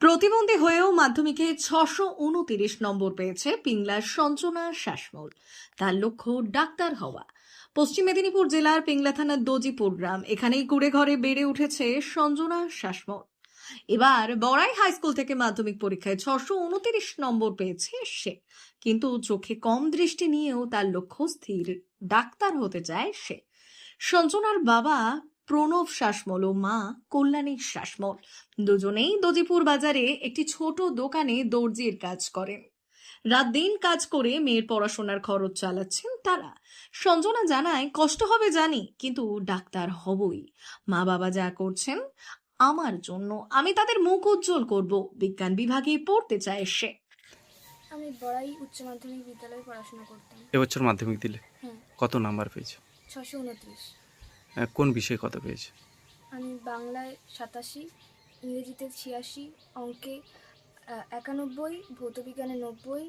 প্রতিবন্ধী হয়েও মাধ্যমিকে ছশো উনতিরিশ নম্বর পেয়েছে পিংলার সঞ্জনা শাসমল তার লক্ষ্য ডাক্তার হওয়া। পশ্চিম মেদিনীপুর জেলার পিংলা থানার দজিপুর গ্রাম, এখানেই কুড়ে ঘরে বেড়ে উঠেছে সঞ্জনা শাসমল এবার বড়াই হাই স্কুল থেকে মাধ্যমিক পরীক্ষায় ছশো উনতিরিশ নম্বর পেয়েছে সে। কিন্তু চোখে কম দৃষ্টি নিয়েও তার লক্ষ্য স্থির। ডাক্তার হতে চায় সে। সঞ্জনার বাবা প্রণব শাসমল ও মা কল্যাণী শাসমল দুজনেই দজিপুর বাজারে একটি ছোট দোকানে দর্জির কাজ করেন। রাত দিন কাজ করে মেয়ের পড়াশোনার খরচ চালাচ্ছেন তারা। সঞ্জনা জানায় কষ্ট হবে জানি কিন্তু ডাক্তার হবই। মা বাবা যা করছেন আমার জন্য। আমি তাদের মুখ উজ্জ্বল করব। বিজ্ঞান বিভাগে পড়তে চায় সে। আমি বড়াই উচ্চ মাধ্যমিক বিদ্যালয়ে পড়াশোনা করতাম। এবছর মাধ্যমিক দিলে? হ্যাঁ। কত নাম্বার পেয়েছে? ছশো উনত্রিশ। কোন বিষয়ে কত পেয়েছে? আমি বাংলায় সাতাশি ইংরেজিতে ছিয়াশি অঙ্কে একানব্বই ভৌতবিজ্ঞানে নব্বই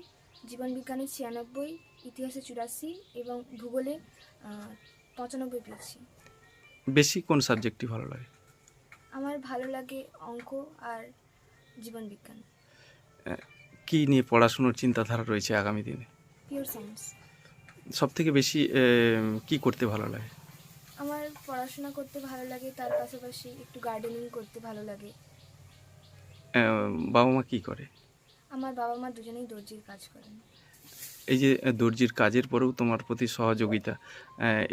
জীবনবিজ্ঞানে ছিয়ানব্বই ইতিহাসে চুরাশি এবং ভূগোলে পঁচানব্বই পেয়েছি। বেশি কোন সাবজেক্টটি ভালো লাগে? আমার ভালো লাগে অঙ্ক আর জীবনবিজ্ঞান। কি নিয়ে পড়াশুনোর চিন্তাধারা রয়েছে আগামী দিনে? পিওর সায়েন্স সব থেকে বেশি কি করতে ভালো লাগে? পড়াশোনা করতে ভালো লাগে তার পাশাপাশি একটু গার্ডেনিং করতে ভালো লাগে। বাবা মা কি করে? আমার বাবা মা দুজনেই দর্জির কাজ করেন। এই যে দর্জির কাজের পরেও তোমার প্রতি সহযোগিতা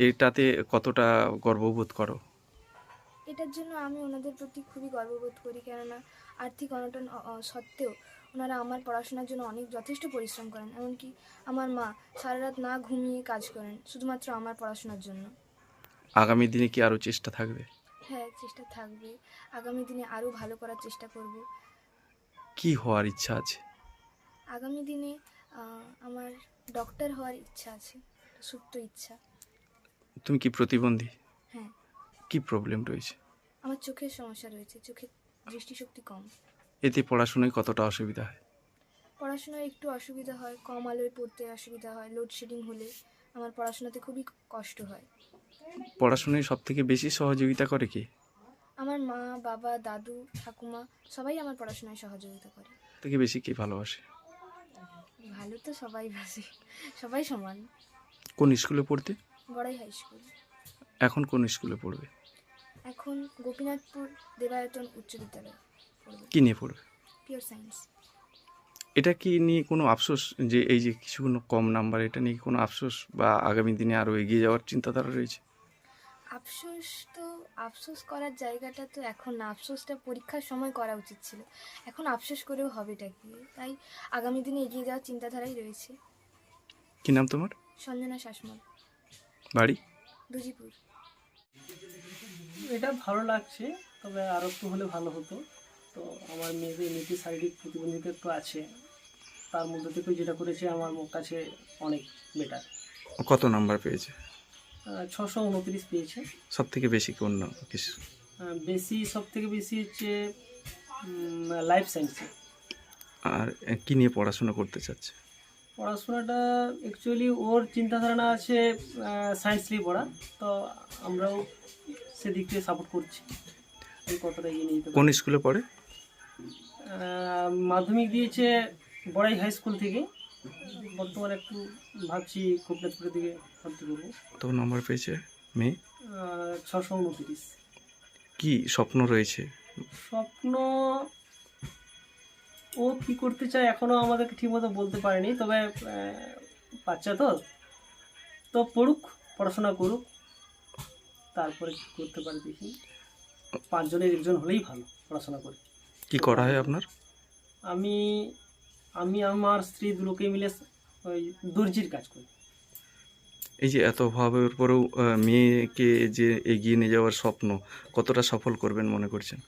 এটাতে কতটা গর্ববোধ করো? এটার জন্য আমি ওনাদের প্রতি খুবই গর্ববোধ করি কেননা আর্থিক অনটন সত্ত্বেও ওনারা আমার পড়াশোনার জন্য অনেক যথেষ্ট পরিশ্রম করেন। এমনকি আমার মা সারা রাত না ঘুমিয়ে কাজ করেন শুধুমাত্র আমার পড়াশোনার জন্য। আগামী দিনে কি আরও চেষ্টা থাকবে? হ্যাঁ চেষ্টা থাকবে। আগামী দিনে আরও ভালো করার চেষ্টা করব। কি হওয়ার ইচ্ছা আছে? আগামী দিনে আহ, আমার ডক্টর হওয়ার ইচ্ছা আছে। সুপ্ত ইচ্ছা। তুমি কি প্রতিবন্ধী? হ্যাঁ। কি প্রবলেম রয়েছে? আমার চোখের সমস্যা রয়েছে চোখের দৃষ্টিশক্তি কম। এতে পড়াশোনায় কতটা অসুবিধা হয়? পড়াশোনায় একটু অসুবিধা হয় কম আলোয় পড়তে অসুবিধা হয় লোডশেডিং হলে আমার পড়াশোনাতে খুবই কষ্ট হয়। পড়াশোনায় সব থেকে বেশি সহযোগিতা করে কি? আমার মা বাবা দাদু ঠাকুমা সবাই আমার পড়াশোনায় সহযোগিতা করে। থেকে বেশি কি ভালোবাসে? ভালো তো সবাই বাসে সবাই সমান। কোন স্কুলে পড়তে? বড়াই হাই স্কুল। এখন কোন স্কুলে পড়বে? এখন গোপীনাথপুর দেবায়তন উচ্চ বিদ্যালয় কি নিয়ে পড়বে? পিওর সায়েন্স এটা কি নিয়ে কোনো আফসোস যে এই যে কিছু কোনো কম নাম্বার এটা নিয়ে কোনো আফসোস বা আগামী দিনে আরও এগিয়ে যাওয়ার চিন্তাধারা রয়েছে? আফসোস তো আফসোস করার জায়গাটা তো এখন না আফসোসটা পরীক্ষার সময় করা উচিত ছিল। এখন আফসোস করেও হবেটা কি? তাই আগামী দিনে এগিয়ে যাওয়ার চিন্তাধারাই রয়েছে। কি নাম তোমার? সঞ্জনা শাসমল। বাড়ি? দুজিপুর। এটা ভালো লাগছে তবে আরও একটু হলে ভালো হতো। তো আমার মেয়েদের এমনিতে শারীরিক প্রতিবন্ধিতা একটু আছে। তার মধ্যে থেকে যেটা করেছে আমার কাছে অনেক বেটার কত নাম্বার পেয়েছে? ছশো উনত্রিশ পেয়েছে। সব থেকে বেশি কোন নাম- কিছু বেশি সব থেকে বেশি হচ্ছে লাইফ সায়েন্সে আর কি নিয়ে পড়াশোনা করতে চাচ্ছে? পড়াশোনাটা অ্যাকচুয়ালি ওর চিন্তাধারণা আছে সায়েন্স নিয়ে পড়া। তো আমরাও সেদিক থেকে সাপোর্ট করছি। কতটা এগিয়ে নিয়ে কোন স্কুলে পড়ে? মাধ্যমিক দিয়েছে বড়াই হাই স্কুল থেকে। বর্তমানে একটু ভাবছি গোপনাথপুরের দিকে ভর্তি করব কত নাম্বার পেয়েছে মেয়ে? ছশো উনত্রিশ। কি স্বপ্ন রয়েছে? স্বপ্ন ও কি করতে চায় এখনও আমাদেরকে ঠিকমতো বলতে পারেনি তবে বাচ্চা তো। তো পড়ুক পড়াশোনা করুক তারপরে কি করতে পারে দেখি। পাঁচজনের একজন হলেই ভালো পড়াশোনা করে। কি করা হয় আপনার? আমি আমি আমার স্ত্রী দুলোকে মিলে ওই দর্জির কাজ করি। এই যে এত অভাবের পরেও আহ, মেয়েকে যে এগিয়ে নিয়ে যাওয়ার স্বপ্ন কতটা সফল করবেন মনে করছেন?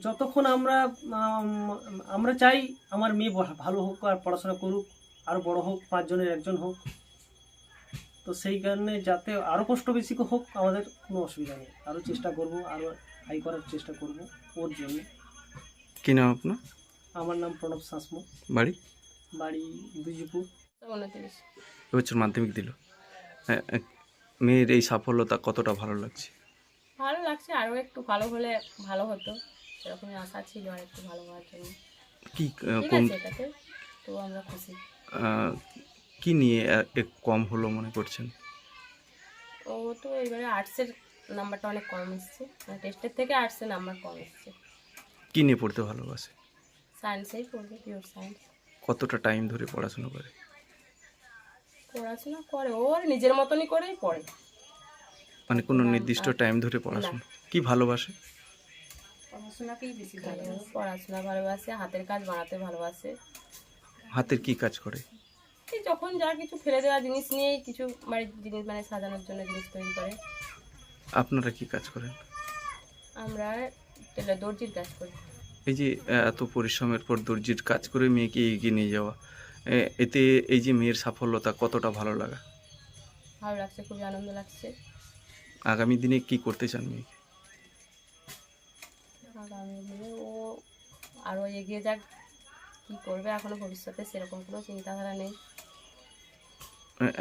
যতক্ষণ আমরা আম, আমরা চাই আমার মেয়ে ভা- ভালো হোক আর পড়াশোনা করুক আরও বড় হোক পাঁচজনের একজন হোক। তো সেই কারণে যাতে আরও কষ্ট বেশি হোক আমাদের কোনো অসুবিধা নেই। আরও চেষ্টা করব আরও হাই করার চেষ্টা করব ওর জন্য। কি নাম আপনার? আমার নাম প্রণব শাসমু বাড়ি? বাড়ি দুজিপুর উনত্রিশ এবছর মাধ্যমিক দিল। আহ, আহ, মেয়ের এই সাফল্যতা কতটা ভালো লাগছে? ভালো লাগছে আরও একটু ভালো হলে ভালো হতো। সেরকমই আশা ছিল আর একটু ভালো হওয়ার জন্য। কি কোন আছে তো আমরা খুশি। কি নিয়ে কম হলো মনে করছেন? ও তো এবারে আর্টসের নাম্বারটা অনেক কম এসছে। মানে টেস্টের থেকে আর্টসের নাম্বার কম এসছে। কি নিয়ে পড়তে ভালোবাসে? সায়েন্সেই পড়বে পিওর সায়েন্স কতটা টাইম ধরে পড়াশোনা করে? পড়াশোনা করে ওর নিজের মতনই করেই পড়ে। মানে কোনো নির্দিষ্ট টাইম ধরে পড়াশোনা? কি ভালোবাসে? পড়াশোনাকেই বেশি ভালোবাসে। পড়াশোনা ভালোবাসে হাতের কাজ বানাতে ভালোবাসে। হাতের কি কাজ করে? এই যখন যা কিছু ফেলে দেওয়া জিনিস নিয়েই কিছু বাড়ির জিনিস মানে সাজানোর জন্য জিনিস তৈরি করে। আপনারা কি কাজ করেন? আমরা দর্জির কাজ করি। এই যে এত পরিশ্রমের পর দর্জির কাজ করে মেয়েকে এগিয়ে নিয়ে যাওয়া এতে এই যে মেয়ের সাফল্যতা কতটা ভালো লাগা? ভালো লাগছে খুবই আনন্দ লাগছে। আগামী দিনে কি করতে চান মেয়েকে? আগামী দিনে ও আরও এগিয়ে যাক কী করবে এখনও ভবিষ্যতে সেরকম কোনো চিন্তাধারা নেই।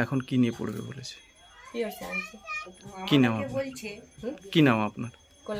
এখন কি নিয়ে পড়বে বলেছে? কি নাম আপনার? কি